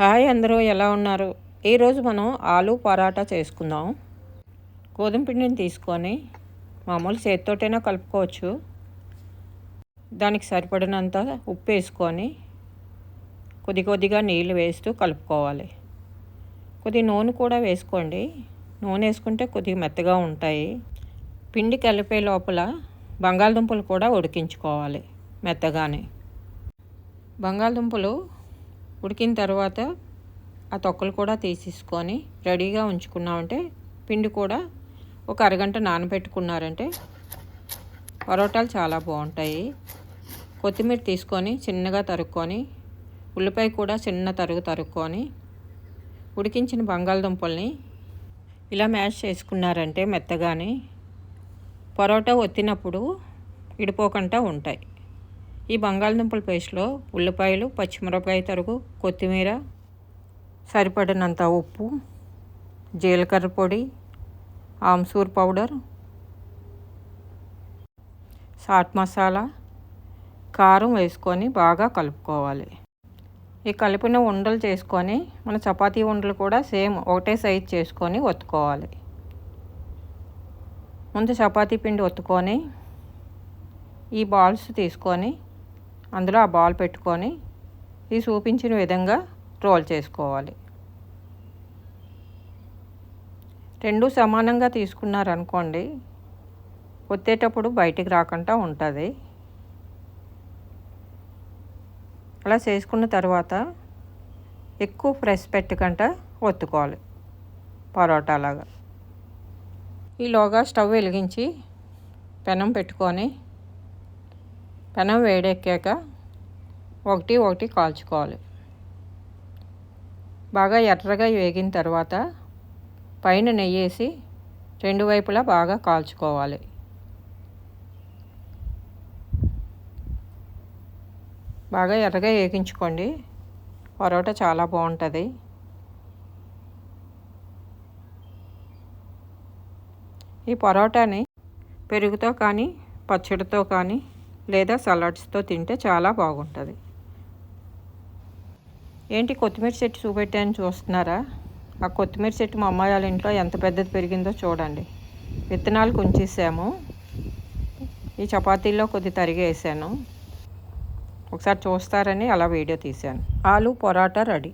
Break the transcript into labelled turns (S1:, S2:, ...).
S1: Hi అందరూ ఎలా ఉన్నారు? ఈరోజు మనం ఆలు పరాటా చేసుకుందాం. గోధుమ పిండిని తీసుకొని మామూలు చేతితోటైనా కలుపుకోవచ్చు. దానికి సరిపడినంత ఉప్పు వేసుకొని కొద్ది కొద్దిగా నీళ్ళు వేస్తూ కలుపుకోవాలి. కొద్ది నూనె కూడా వేసుకోండి. నూనె వేసుకుంటే కొద్దిగా మెత్తగా ఉంటాయి. పిండి కలిపే లోపల బంగాళదుంపలు కూడా ఉడికించుకోవాలి మెత్తగానే. బంగాళదుంపలు ఉడికిన తర్వాత ఆ తొక్కలు కూడా తీసేసుకొని రెడీగా ఉంచుకున్నామంటే పిండి కూడా ఒక అరగంట నానబెట్టుకున్నారంటే పరోటాలు చాలా బాగుంటాయి. కొత్తిమీర తీసుకొని చిన్నగా తరుక్కొని ఉల్లిపాయ కూడా చిన్న తరుగు తరుక్కొని ఉడికించిన బంగాళదుంపల్ని ఇలా మ్యాష్ చేసుకున్నారంటే మెత్తగాని పరోటా ఒత్తినప్పుడు ఇడిపోకుండా ఉంటాయి. ఈ బంగాళదుంపల పేస్ట్లో ఉల్లిపాయలు పచ్చిమిరపకాయ తరుగు కొత్తిమీర సరిపడినంత ఉప్పు జీలకర్ర పొడి ఆమ్సూర్ పౌడర్ చాట్ మసాలా కారం వేసుకొని బాగా కలుపుకోవాలి. ఈ కలిపిన ఉండలు చేసుకొని మన చపాతీ ఉండలు కూడా సేమ్ ఒకటే సైజ్ చేసుకొని ఒత్తుకోవాలి. ముందు చపాతీ పిండి ఒత్తుకొని ఈ బాల్స్ తీసుకొని అందులో ఆ బాల్ పెట్టుకొని ఈ చూపించిన విధంగా రోల్ చేసుకోవాలి. రెండు సమానంగా తీసుకున్నారనుకోండి ఒత్తేటప్పుడు బయటికి రాకుండా ఉంటుంది. అలా చేసుకున్న తర్వాత ఎక్కువ ప్రెస్ పెట్టకుండా ఒత్తుకోవాలి పరోటా లాగా ఈలోగా స్టవ్ వెలిగించి పెనం పెట్టుకొని పెనం వేడెక్కాక ఒకటి ఒకటి కాల్చుకోవాలి. బాగా ఎర్రగా వేగిన తర్వాత పైన నెయ్యేసి రెండు వైపులా బాగా కాల్చుకోవాలి. బాగా ఎర్రగా వేగించుకోండి. పరోటా చాలా బాగుంటుంది. ఈ పరోటాని పెరుగుతో కానీ పచ్చడితో కానీ లేదా సలాడ్స్తో తింటే చాలా బాగుంటుంది. ఏంటి కొత్తిమీర చెట్టు చూపెట్టాను చూస్తున్నారా? ఆ కొత్తిమీర చెట్టు మా అమ్మాయి వాళ్ళ ఇంట్లో ఎంత పెద్దది పెరిగిందో చూడండి. విత్తనాలు కొంచేసాము. ఈ చపాతీల్లో కొద్ది తరిగేసాను. ఒకసారి చూస్తారని అలా వీడియో తీశాను. ఆలు పొరాటా రెడీ.